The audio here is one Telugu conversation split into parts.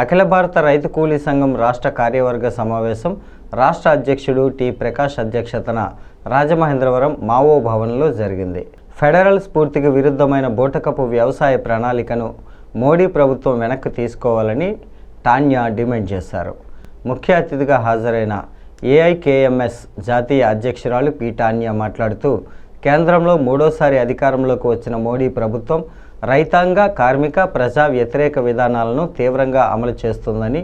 అఖిల భారత రైతు కూలీ సంఘం రాష్ట్ర కార్యవర్గ సమావేశం రాష్ట్ర అధ్యక్షుడు టి ప్రకాష్ అధ్యక్షతన రాజమహేంద్రవరం మావో భవన్లో జరిగింది. ఫెడరల్ స్ఫూర్తికి విరుద్ధమైన బూటకపు వ్యవసాయ ప్రణాళికను మోడీ ప్రభుత్వం వెనక్కి తీసుకోవాలని టాన్యా డిమాండ్ చేశారు. ముఖ్య అతిథిగా హాజరైన ఏఐకేఎంఎస్ జాతీయ అధ్యక్షురాలు పి టాన్యా మాట్లాడుతూ కేంద్రంలో మూడోసారి అధికారంలోకి వచ్చిన మోడీ ప్రభుత్వం రైతాంగ కార్మిక ప్రజా వ్యతిరేక విధానాలను తీవ్రంగా అమలు చేస్తుందని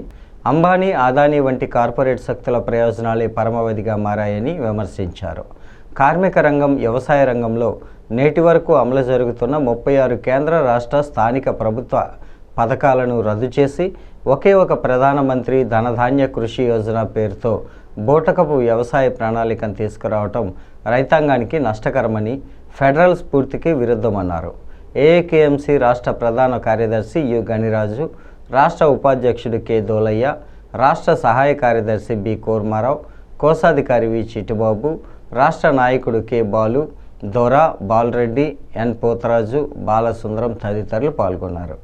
అంబానీ అదానీ వంటి కార్పొరేట్ శక్తుల ప్రయోజనాలే పరమావధిగా మారాయని విమర్శించారు. కార్మిక రంగం వ్యవసాయ రంగంలో నేటి వరకు అమలు జరుగుతున్న ముప్పై ఆరు కేంద్ర రాష్ట్ర స్థానిక ప్రభుత్వ పథకాలను రద్దు చేసి ఒకే ఒక ప్రధానమంత్రి ధనధాన్య కృషి యోజన పేరుతో బోటకపు వ్యవసాయ ప్రణాళికను తీసుకురావటం రైతాంగానికి నష్టకరమని ఫెడరల్ స్ఫూర్తికి విరుద్ధమన్నారు. ఏఏకేఎంసీ రాష్ట్ర ప్రధాన కార్యదర్శి యు గణిరాజు రాష్ట్ర ఉపాధ్యక్షుడు కె దోలయ్య రాష్ట్ర సహాయ కార్యదర్శి బి కోర్మారావు కోశాధికారి వి చిట్టుబాబు రాష్ట్ర నాయకుడు కె బాలు దొర బాలరెడ్డి ఎన్ పోతరాజు బాలసుందరం తదితరులు పాల్గొన్నారు.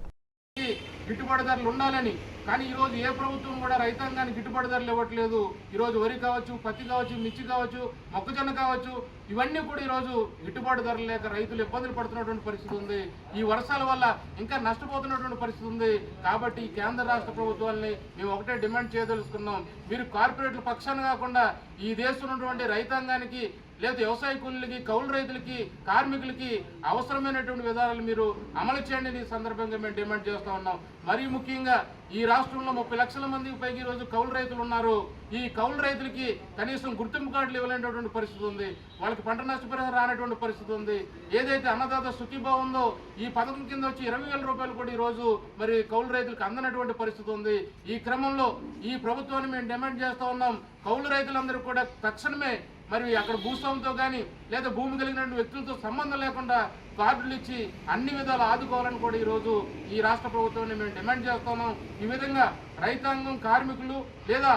గిట్టుబాటు ధరలు ఉండాలని. కానీ ఈరోజు ఏ ప్రభుత్వం కూడా రైతాంగానికి గిట్టుబాటు ధరలు ఇవ్వట్లేదు. ఈరోజు వరి కావచ్చు పత్తి కావచ్చు మిర్చి కావచ్చు మొక్కజొన్న కావచ్చు ఇవన్నీ కూడా ఈరోజు గిట్టుబాటు ధరలు లేక రైతులు ఇబ్బందులు పడుతున్నటువంటి పరిస్థితి ఉంది. ఈ వర్షాల వల్ల ఇంకా నష్టపోతున్నటువంటి పరిస్థితి ఉంది. కాబట్టి కేంద్ర రాష్ట్ర ప్రభుత్వాలని మేము ఒకటే డిమాండ్ చేయదలుచుకున్నాం. మీరు కార్పొరేట్ల పక్షాన కాకుండా ఈ దేశంలో ఉన్నటువంటి రైతాంగానికి లేదా వ్యవసాయ కూలీలకి కౌలు రైతులకి కార్మికులకి అవసరమైనటువంటి విధానాలు మీరు అమలు చేయండి ఈ సందర్భంగా మేము డిమాండ్ చేస్తూ ఉన్నాం. మరీ ముఖ్యంగా ఈ రాష్ట్రంలో ముప్పై లక్షల మందికి పైకి ఈరోజు కౌలు రైతులు ఉన్నారు. ఈ కౌలు రైతులకి కనీసం గుర్తింపు కార్డులు ఇవ్వలేనటువంటి పరిస్థితి ఉంది. వాళ్ళకి పంట నష్టపరిహారం రానటువంటి పరిస్థితి ఉంది. ఏదైతే అన్నదాత సుఖీభావ ఉందో ఈ పథకం కింద వచ్చి ఇరవై వేల రూపాయలు కూడా ఈరోజు మరి కౌలు రైతులకు అందనటువంటి పరిస్థితి ఉంది. ఈ క్రమంలో ఈ ప్రభుత్వాన్ని మేము డిమాండ్ చేస్తూ ఉన్నాం. కౌలు రైతులందరూ కూడా తక్షణమే మరి అక్కడ భూస్వామితో కానీ లేదా భూమి కలిగిన వ్యక్తులతో సంబంధం లేకుండా కార్డులు ఇచ్చి అన్ని విధాలు ఆదుకోవాలని కూడా ఈరోజు ఈ రాష్ట్ర ప్రభుత్వాన్ని మేము డిమాండ్ చేస్తున్నాం. ఈ విధంగా రైతాంగం కార్మికులు లేదా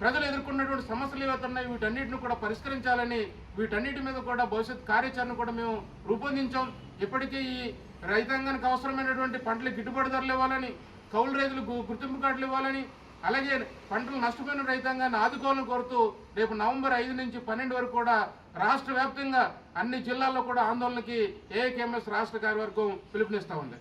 ప్రజలు ఎదుర్కొన్నటువంటి సమస్యలు ఏవైతే వీటన్నిటిని కూడా పరిష్కరించాలని వీటన్నిటి మీద కూడా భవిష్యత్ కార్యాచరణ కూడా మేము రూపొందించాం. ఇప్పటికే ఈ రైతాంగానికి అవసరమైనటువంటి పంటలు గిట్టుబాటు ధరలు ఇవ్వాలని కౌలు రైతులకు గుర్తింపు కార్డులు ఇవ్వాలని అలాగే పంటలు నష్టపోయిన రైతాంగాన్ని ఆదుకోవాలని కోరుతూ రేపు నవంబర్ ఐదు నుంచి పన్నెండు వరకు కూడా రాష్ట్ర వ్యాప్తంగా అన్ని జిల్లాల్లో కూడా ఆందోళనకి ఏకేఎంఎస్ రాష్ట్ర కార్యవర్గం పిలుపునిస్తూ ఉంది.